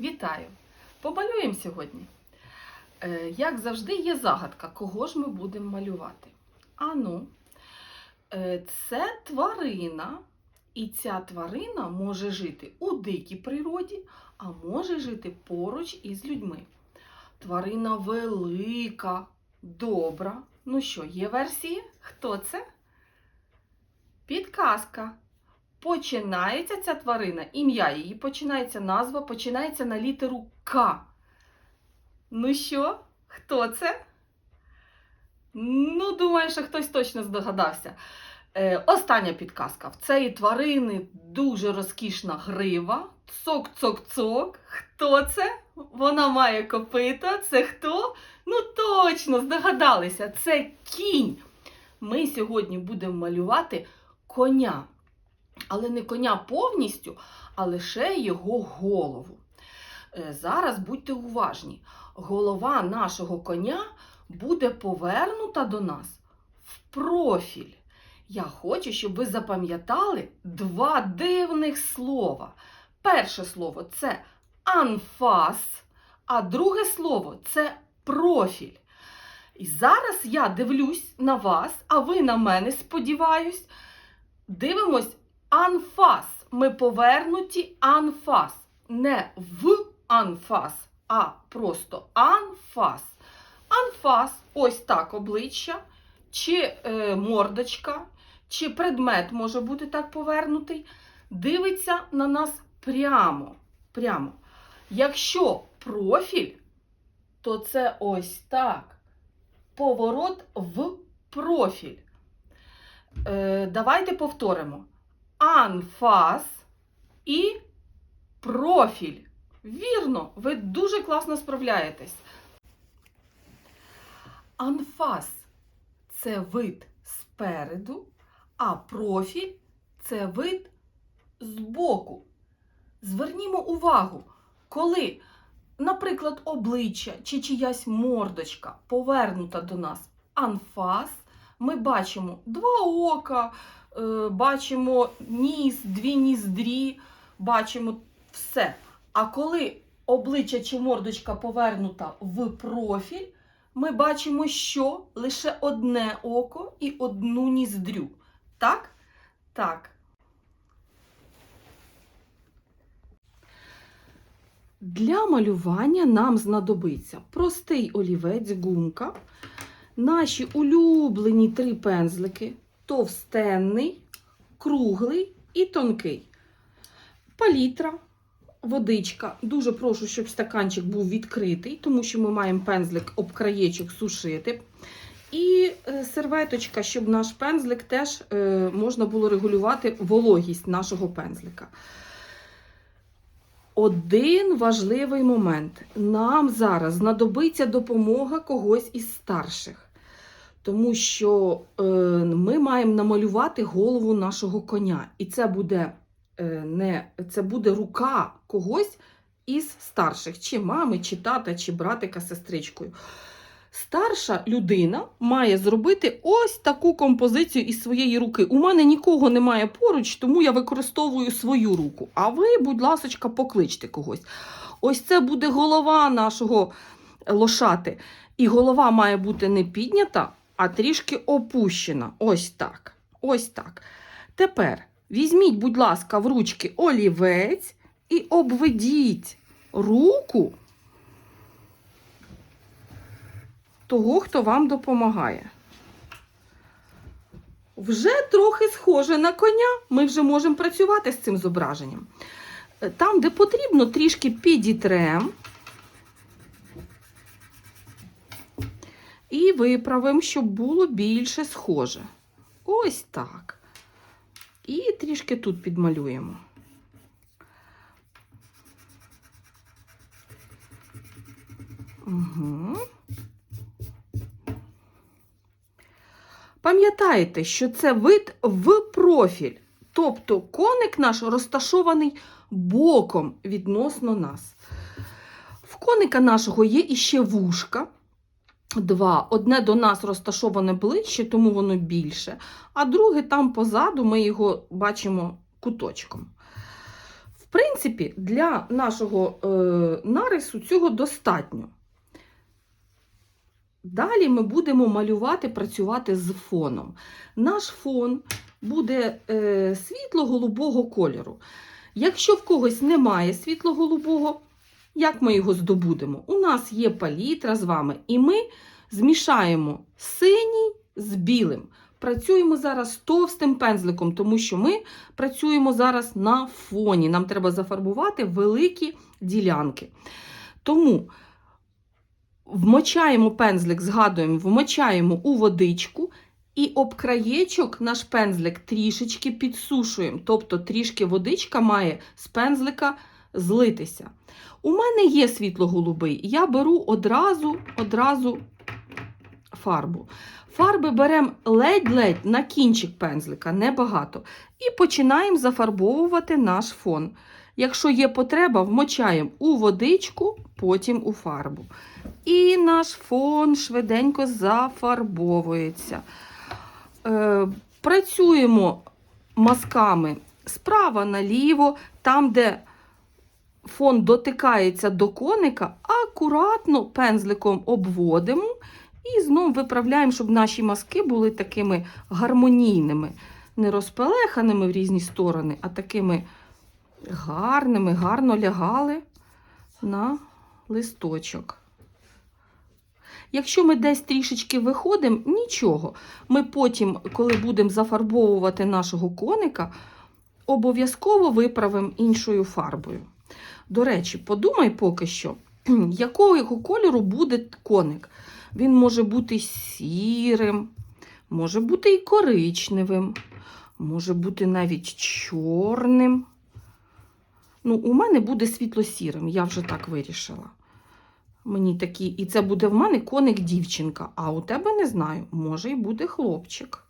Вітаю! Помалюємо сьогодні. Е, Як завжди, є загадка, кого ж ми будемо малювати. Ану, е, це тварина, і ця тварина може жити у дикій природі, а може жити поруч із людьми. Тварина велика, добра. Ну що, є версії? Хто це? Підказка. Починається ця тварина, ім'я її починається назва, починається на літеру К. Ну що, хто це? Ну, думаю, що хтось точно здогадався. Е, остання підказка. В цієї тварини дуже розкішна грива. Цок-цок-цок. Хто це? Вона має копита. Це хто? Ну точно, здогадалися, це кінь. Ми сьогодні будемо малювати коня але не коня повністю, а лише його голову. Е, Зараз будьте уважні, голова нашого коня буде повернута до нас в профіль. Я хочу, щоб ви запам'ятали два дивних слова. Перше слово це анфас, а друге слово це профіль. І зараз я дивлюсь на вас, а ви на мене, сподіваюсь. Дивимось анфас. Ми повернуті анфас. Не в анфас, а просто анфас. Анфас ось так обличчя, чи е, мордочка, чи предмет може бути так повернутий. Дивиться на нас прямо. прямо. Якщо профіль, то це ось так. Поворот в профіль. Е, давайте повторимо. Анфас і профіль. Вірно, ви дуже класно справляєтесь. Анфас це вид спереду, а профіль це вид збоку. Звернімо увагу, коли, наприклад, обличчя чи чиясь мордочка повернута до нас анфас, ми бачимо два ока, бачимо ніс, дві ніздрі, бачимо все. А коли обличчя чи мордочка повернута в профіль, ми бачимо, що лише одне око і одну ніздрю. Так? Так. Для малювання нам знадобиться простий олівець, гумка, наші улюблені три пензлики товстенний, круглий і тонкий. Палітра, водичка. Дуже прошу, щоб стаканчик був відкритий, тому що ми маємо пензлик об краєчок сушити. І е, серветочка, щоб наш пензлик теж е, можна було регулювати вологість нашого пензлика. Один важливий момент. Нам зараз знадобиться допомога когось із старших, тому що е, ми маємо намалювати голову нашого коня. І це буде, е, не, це буде рука когось із старших, чи мами, чи тата, чи братика, сестричкою. Старша людина має зробити ось таку композицію із своєї руки. У мене нікого немає поруч, тому я використовую свою руку. А ви, будь ласочка, покличте когось. Ось це буде голова нашого лошати. І голова має бути не піднята, а трішки опущена. Ось так. Ось так. Тепер візьміть, будь ласка, в ручки олівець і обведіть руку того, хто вам допомагає. Вже трохи схоже на коня, ми вже можемо працювати з цим зображенням. Е, Там, де потрібно, трішки підітрем і виправимо, щоб було більше схоже. Ось так. І трішки тут підмалюємо. Угу. Пам'ятайте, що це вид в профіль, тобто коник наш розташований боком відносно нас. В коника нашого є іще вушка. Два. Одне до нас розташоване ближче, тому воно більше, а друге там позаду ми його бачимо куточком. В принципі, для нашого е, нарису цього достатньо. Далі ми будемо малювати, працювати з фоном. Наш фон буде е, світло-голубого кольору. Якщо в когось немає світло-голубого, як ми його здобудемо? У нас є палітра з вами, і ми змішаємо синій з білим. Працюємо зараз товстим пензликом, тому що ми працюємо зараз на фоні. Нам треба зафарбувати великі ділянки. Тому вмочаємо пензлик, згадуємо, вмочаємо у водичку і об краєчок наш пензлик трішечки підсушуємо. Тобто трішки водичка має з пензлика злитися. У мене є світло-голубий, я беру одразу, одразу фарбу. Фарби беремо ледь-ледь на кінчик пензлика, небагато. І починаємо зафарбовувати наш фон. Якщо є потреба, вмочаємо у водичку, потім у фарбу. І наш фон швиденько зафарбовується. Е, працюємо мазками справа наліво, там, де фон дотикається до коника, акуратно пензликом обводимо і знову виправляємо, щоб наші мазки були такими гармонійними, не розпелеханими в різні сторони, а такими гарними, гарно лягали на листочок. Якщо ми десь трішечки виходимо, нічого. Ми потім, коли будемо зафарбовувати нашого коника, обов'язково виправимо іншою фарбою. До речі, подумай поки що, якого кольору буде коник. Він може бути сірим, може бути і коричневим, може бути навіть чорним. Ну, у мене буде світло-сірим, я вже так вирішила. Мені такі, і це буде в мене коник дівчинка, а у тебе не знаю, може і буде хлопчик.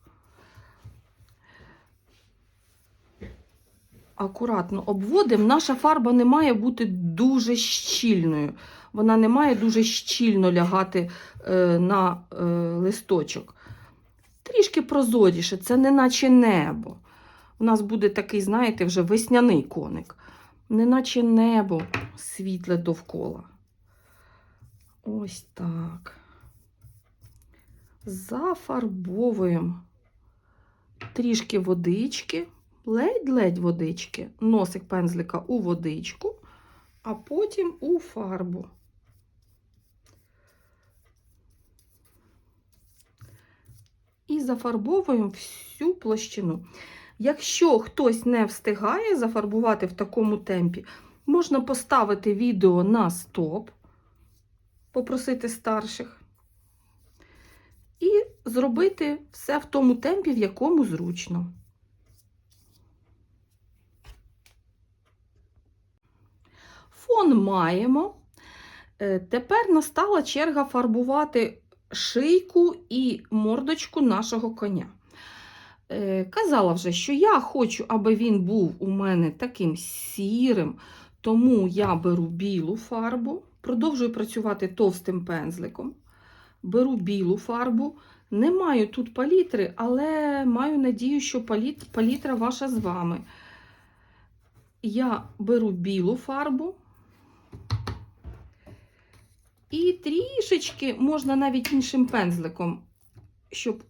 Акуратно обводимо. Наша фарба не має бути дуже щільною. Вона не має дуже щільно лягати е, на е, листочок. Трішки прозоріше, це не наче небо. У нас буде такий, знаєте, вже весняний коник. Неначе небо світле довкола. Ось так. Зафарбовуємо трішки водички, ледь-ледь водички, носик пензлика у водичку, а потім у фарбу. І зафарбовуємо всю площину. Якщо хтось не встигає зафарбувати в такому темпі, можна поставити відео на стоп, попросити старших, і зробити все в тому темпі, в якому зручно. Фон маємо. Е, Тепер настала черга фарбувати шийку і мордочку нашого коня. Е, Казала вже, що я хочу, аби він був у мене таким сірим, тому я беру білу фарбу, продовжую працювати товстим пензликом. Беру білу фарбу. Не маю тут палітри, але маю надію, що паліт- палітра ваша з вами. Я беру білу фарбу. І трішечки можна навіть іншим пензликом, щоб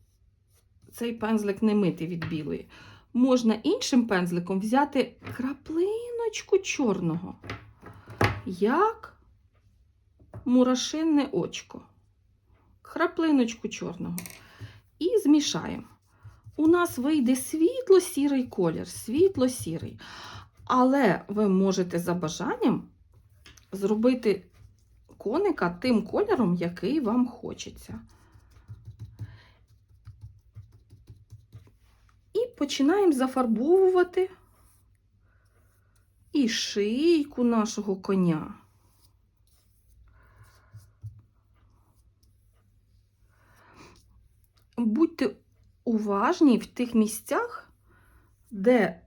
цей пензлик не мити від білої. Можна іншим пензликом взяти краплиночку чорного, як мурашинне очко. Краплиночку чорного. І змішаємо. У нас вийде світло-сірий колір, світло-сірий. Але ви можете за бажанням зробити коника тим кольором, який вам хочеться. І починаємо зафарбовувати і шийку нашого коня. Будьте уважні в тих місцях, де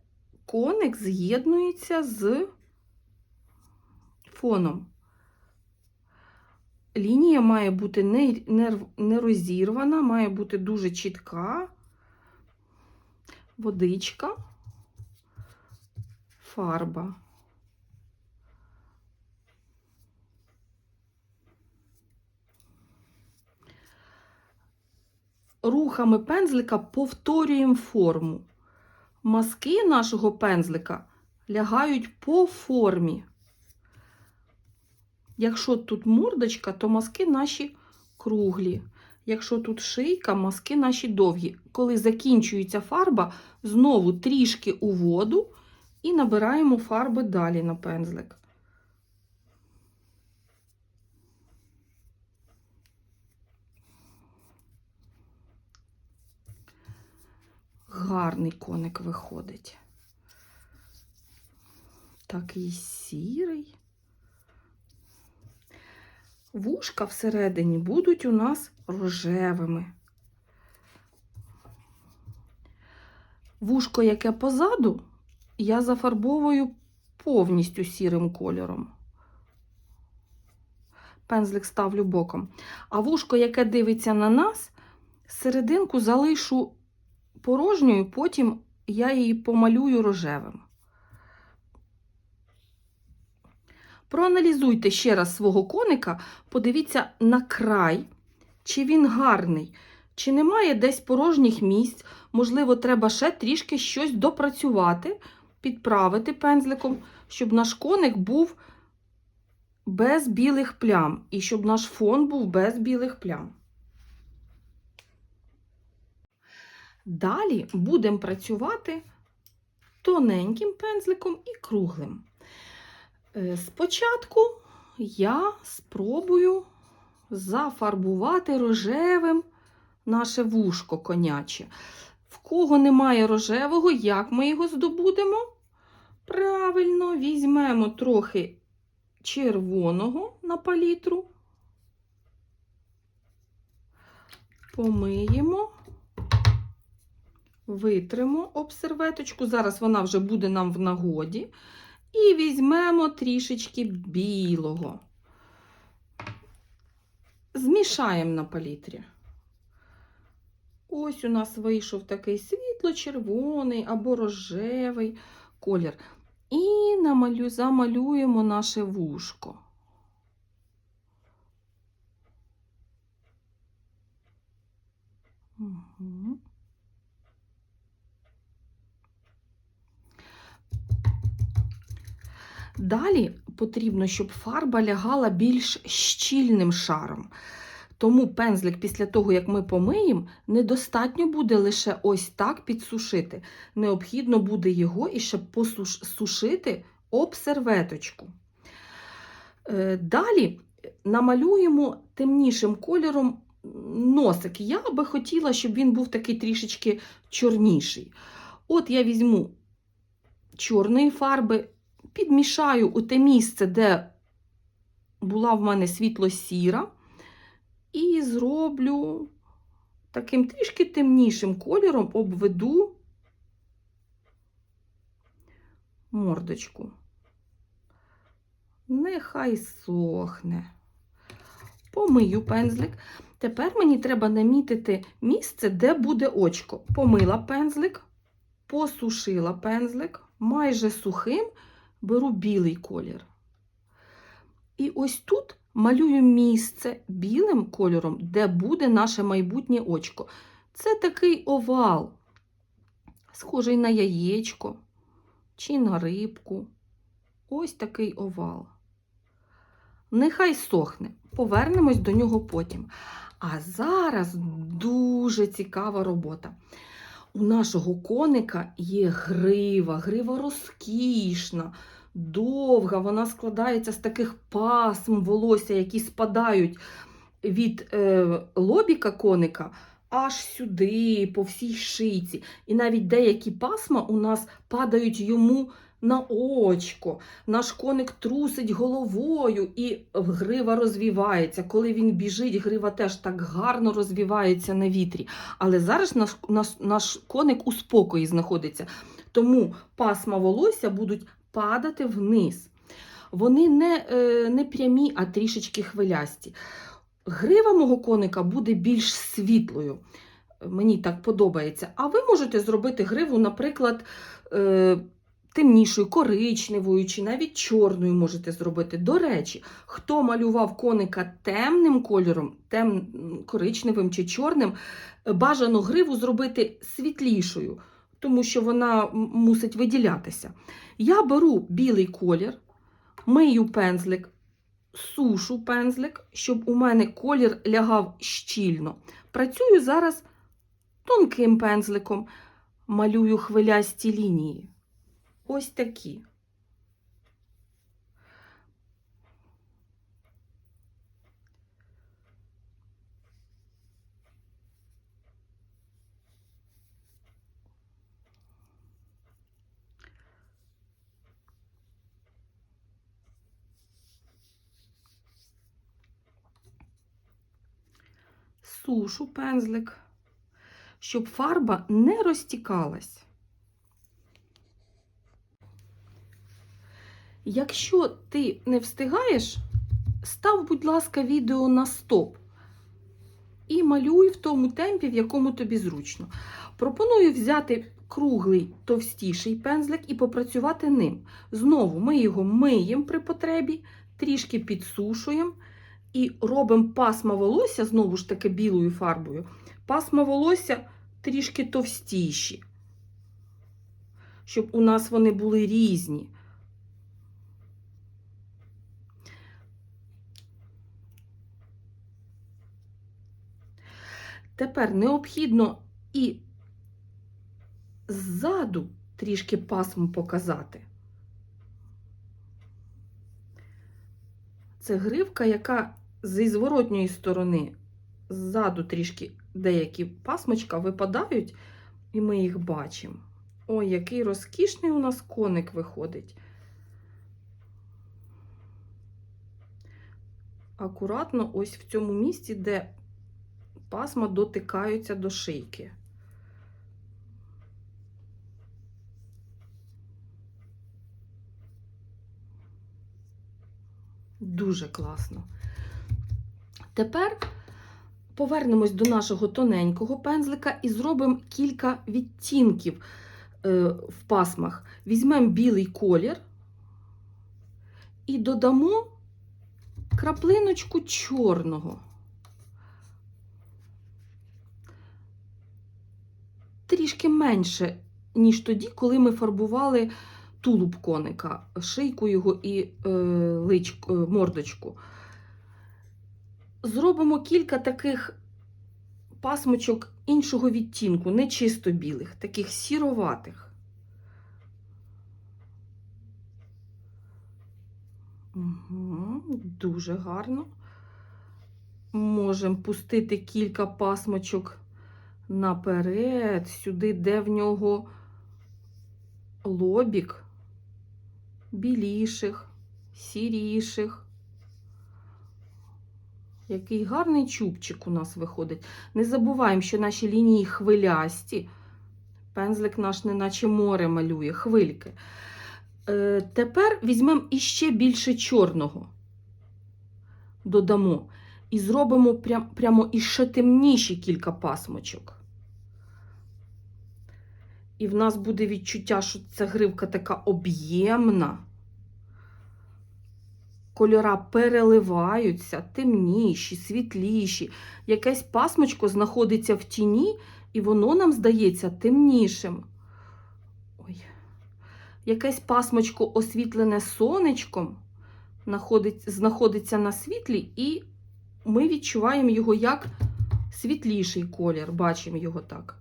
коник з'єднується з фоном лінія має бути не, не, не розірвана, має бути дуже чітка водичка, фарба. Рухами пензлика повторюємо форму. Маски нашого пензлика лягають по формі. Якщо тут мордочка, то маски наші круглі. Якщо тут шийка, маски наші довгі. Коли закінчується фарба, знову трішки у воду і набираємо фарби далі на пензлик. Гарний коник виходить. Такий сірий. Вушка всередині будуть у нас рожевими. Вушко, яке позаду, я зафарбовую повністю сірим кольором. Пензлик ставлю боком. А вушко, яке дивиться на нас, серединку залишу порожньою, потім я її помалюю рожевим. Проаналізуйте ще раз свого коника, подивіться на край, чи він гарний, чи немає десь порожніх місць. Можливо, треба ще трішки щось допрацювати, підправити пензликом, щоб наш коник був без білих плям і щоб наш фон був без білих плям. Далі будемо працювати тоненьким пензликом і круглим. Е, Спочатку я спробую зафарбувати рожевим наше вушко коняче. В кого немає рожевого, як ми його здобудемо? Правильно, візьмемо трохи червоного на палітру, помиємо, витримо об серветочку. Зараз вона вже буде нам в нагоді. І візьмемо трішечки білого. Змішаємо на палітрі. Ось у нас вийшов такий світло-червоний або рожевий колір. І намалю, замалюємо наше вушко. Далі потрібно, щоб фарба лягала більш щільним шаром. Тому пензлик після того, як ми помиємо, недостатньо буде лише ось так підсушити. Необхідно буде його і ще посушити об серветочку. Е, Далі намалюємо темнішим кольором носик. Я би хотіла, щоб він був такий трішечки чорніший. От я візьму чорної фарби, підмішаю у те місце, де була в мене світло-сіра, і зроблю таким трішки темнішим кольором обведу мордочку. Нехай сохне. Помию пензлик. Тепер мені треба намітити місце, де буде очко. Помила пензлик, посушила пензлик, майже сухим беру білий колір. І ось тут малюю місце білим кольором, де буде наше майбутнє очко. Це такий овал, схожий на яєчко чи на рибку. Ось такий овал. Нехай сохне, повернемось до нього потім. А зараз дуже цікава робота. У нашого коника є грива, грива розкішна, довга, вона складається з таких пасм волосся, які спадають від е, лобіка коника аж сюди, по всій шиці. І навіть деякі пасма у нас падають йому на очко. Наш коник трусить головою і грива розвівається. Коли він біжить, грива теж так гарно розвівається на вітрі. Але зараз наш, наш, наш коник у спокої знаходиться. Тому пасма волосся будуть падати вниз. Вони не, е, не прямі, а трішечки хвилясті. Грива мого коника буде більш світлою. Мені так подобається. А ви можете зробити гриву, наприклад, е, темнішою, коричневою чи навіть чорною можете зробити. До речі, хто малював коника темним кольором, тем, коричневим чи чорним, бажано гриву зробити світлішою, тому що вона мусить виділятися. Я беру білий колір, мию пензлик, сушу пензлик, щоб у мене колір лягав щільно. Працюю зараз тонким пензликом, малюю хвилясті лінії. Ось такі. Сушу пензлик, щоб фарба не розтікалась. Якщо ти не встигаєш, став, будь ласка, відео на стоп і малюй в тому темпі, в якому тобі зручно. Пропоную взяти круглий товстіший пензлик і попрацювати ним. Знову ми його миємо при потребі, трішки підсушуємо і робимо пасма волосся, знову ж таки білою фарбою. Пасма волосся трішки товстіші, щоб у нас вони були різні. Тепер необхідно і ззаду трішки пасму показати. Це гривка, яка зі зворотньої сторони ззаду трішки деякі пасмочка випадають, і ми їх бачимо. Ой, який розкішний у нас коник виходить. Акуратно ось в цьому місці, де пасма дотикаються до шийки. Дуже класно. Тепер повернемось до нашого тоненького пензлика і зробимо кілька відтінків е, в пасмах. Візьмемо білий колір і додамо краплиночку чорного. Трішки менше, ніж тоді, коли ми фарбували тулуб коника, шийку його і е, личку, е, мордочку. Зробимо кілька таких пасмочок іншого відтінку, не чисто білих, таких сіроватих. Угу, дуже гарно. Можемо пустити кілька пасмочок наперед, сюди, де в нього лобік біліших, сіріших. Який гарний чубчик у нас виходить. Не забуваємо, що наші лінії хвилясті. Пензлик наш неначе море малює, хвильки. Е, тепер візьмемо іще більше чорного. Додамо. І зробимо прям, прямо іще темніші кілька пасмочок. І в нас буде відчуття, що ця гривка така об'ємна. Кольора переливаються, темніші, світліші. Якесь пасмочко знаходиться в тіні, і воно нам здається темнішим. Ой. Якесь пасмочко освітлене сонечком знаходиться на світлі, і ми відчуваємо його як світліший колір. Бачимо його так.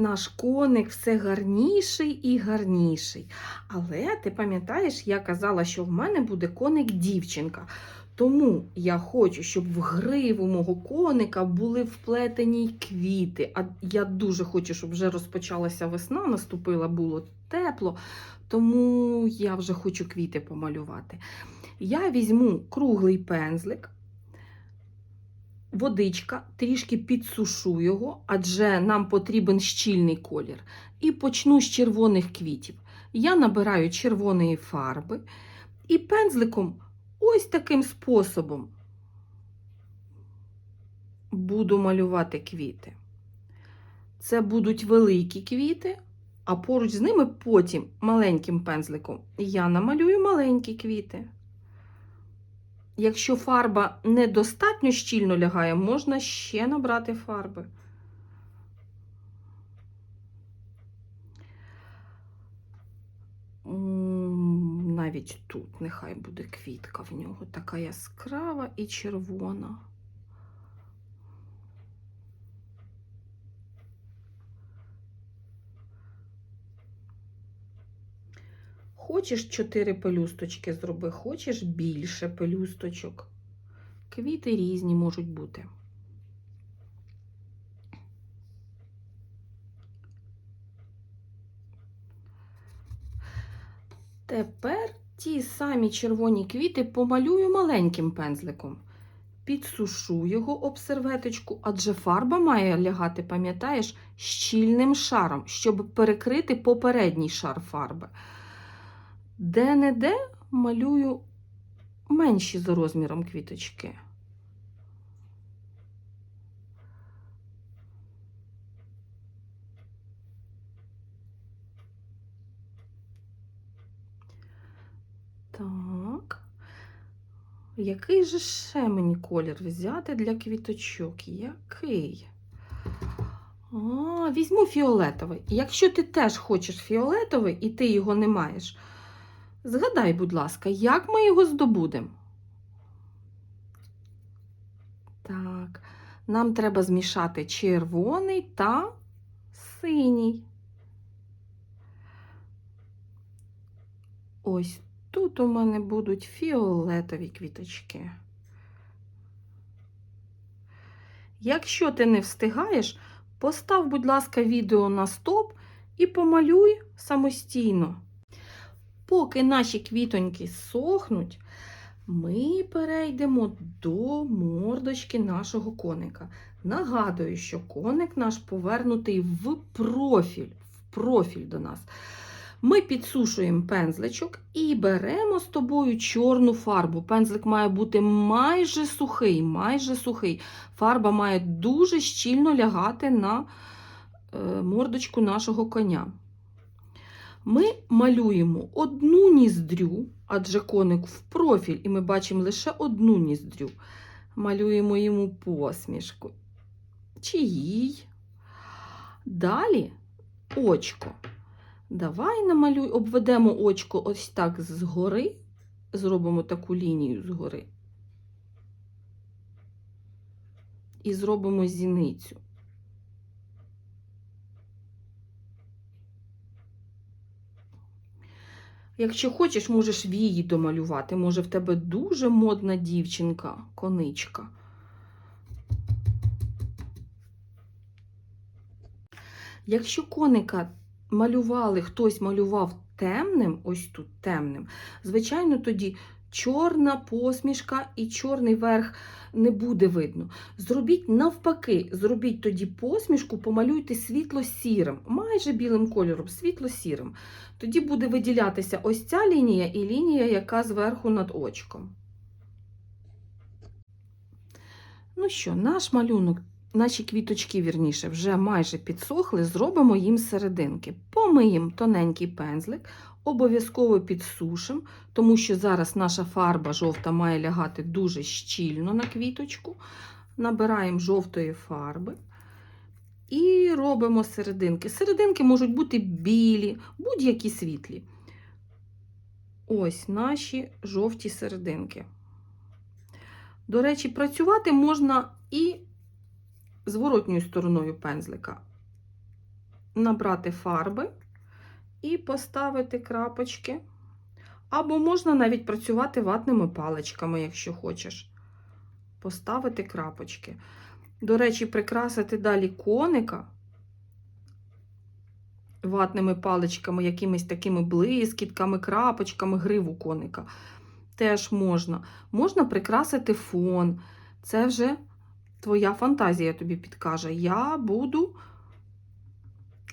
Наш коник все гарніший і гарніший. Але ти пам'ятаєш, я казала, що в мене буде коник дівчинка. Тому я хочу, щоб в гриву мого коника були вплетені квіти. А я дуже хочу, щоб вже розпочалася весна, наступила, було тепло, тому я вже хочу квіти помалювати. Я візьму круглий пензлик водичка, трішки підсушу його, адже нам потрібен щільний колір. І почну з червоних квітів. Я набираю червоної фарби і пензликом ось таким способом буду малювати квіти. Це будуть великі квіти, а поруч з ними потім маленьким пензликом я намалюю маленькі квіти. Якщо фарба недостатньо щільно лягає, можна ще набрати фарби. Навіть тут нехай буде квітка в нього така яскрава і червона. Хочеш чотири пелюсточки зроби, хочеш більше пелюсточок. Квіти різні можуть бути. Тепер ті самі червоні квіти помалюю маленьким пензликом. Підсушу його об серветочку, адже фарба має лягати, пам'ятаєш, щільним шаром, щоб перекрити попередній шар фарби. Де-не-де малюю менші за розміром квіточки. Так. Який же ще мені колір взяти для квіточок? Який? А, візьму фіолетовий. Якщо ти теж хочеш фіолетовий і ти його не маєш, згадай, будь ласка, як ми його здобудемо? Так, нам треба змішати червоний та синій. Ось тут у мене будуть фіолетові квіточки. Якщо ти не встигаєш, постав, будь ласка, відео на стоп і помалюй самостійно. Поки наші квітоньки сохнуть, ми перейдемо до мордочки нашого коника. Нагадую, що коник наш повернутий в профіль, в профіль до нас. Ми підсушуємо пензличок і беремо з тобою чорну фарбу. Пензлик має бути майже сухий, майже сухий. Фарба має дуже щільно лягати на е, мордочку нашого коня. Ми малюємо одну ніздрю, адже коник в профіль, і ми бачимо лише одну ніздрю. Малюємо йому посмішку. Чи. Далі очко. Давай намалюй, обведемо очко ось так згори, зробимо таку лінію згори. І зробимо зіницю. Якщо хочеш, можеш вії домалювати. Може, в тебе дуже модна дівчинка, коничка. Якщо коника малювали, хтось малював темним, ось тут темним, звичайно, тоді чорна посмішка і чорний верх не буде видно. Зробіть навпаки, зробіть тоді посмішку, помалюйте світло-сірим, майже білим кольором, світло-сірим. Тоді буде виділятися ось ця лінія і лінія, яка зверху над очком. Ну що, наш малюнок наші квіточки, вірніше, вже майже підсохли, зробимо їм серединки. Помиємо тоненький пензлик, обов'язково підсушимо, тому що зараз наша фарба жовта має лягати дуже щільно на квіточку. Набираємо жовтої фарби і робимо серединки. Серединки можуть бути білі, будь-які світлі. Ось наші жовті серединки. До речі, працювати можна і зворотньою стороною пензлика набрати фарби і поставити крапочки. Або можна навіть працювати ватними паличками, якщо хочеш. Поставити крапочки. До речі, прикрасити далі коника ватними паличками, якимись такими блискітками, крапочками, гриву коника. Теж можна. Можна прикрасити фон. Це вже твоя фантазія тобі підкаже. Я буду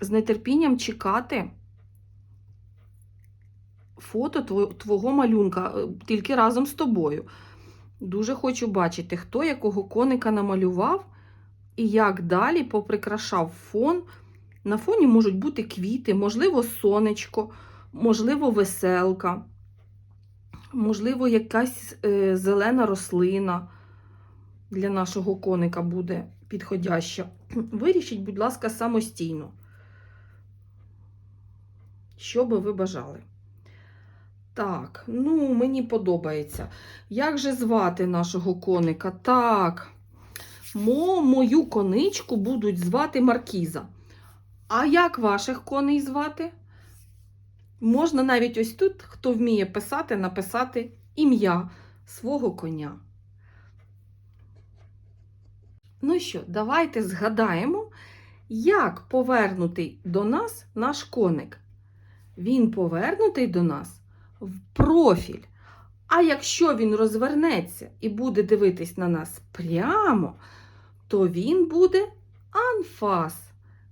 з нетерпінням чекати фото твого малюнка, е, тільки разом з тобою. Дуже хочу бачити, хто якого коника намалював і як далі поприкрашав фон. На фоні можуть бути квіти, можливо, сонечко, можливо, веселка, можливо, якась е, зелена рослина для нашого коника буде підходяща. Вирішіть, будь ласка, самостійно. Що би ви бажали? Так, ну, мені подобається. Як же звати нашого коника? Так, мо, мою коничку будуть звати Маркіза. А як ваших коней звати? Можна навіть ось тут, хто вміє писати, написати ім'я свого коня. Ну що, давайте згадаємо, як повернутий до нас наш коник. Він повернутий до нас в профіль. А якщо він розвернеться і буде дивитись на нас прямо, то він буде анфас.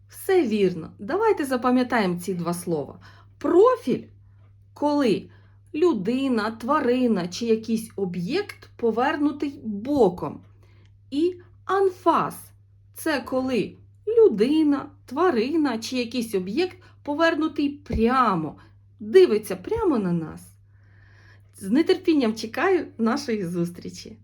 Все вірно. Давайте запам'ятаємо ці два слова. Профіль, коли людина, тварина чи якийсь об'єкт повернутий боком. І анфас це коли людина, тварина чи якийсь об'єкт повернутий прямо, дивиться прямо на нас. З нетерпінням чекаю нашої зустрічі.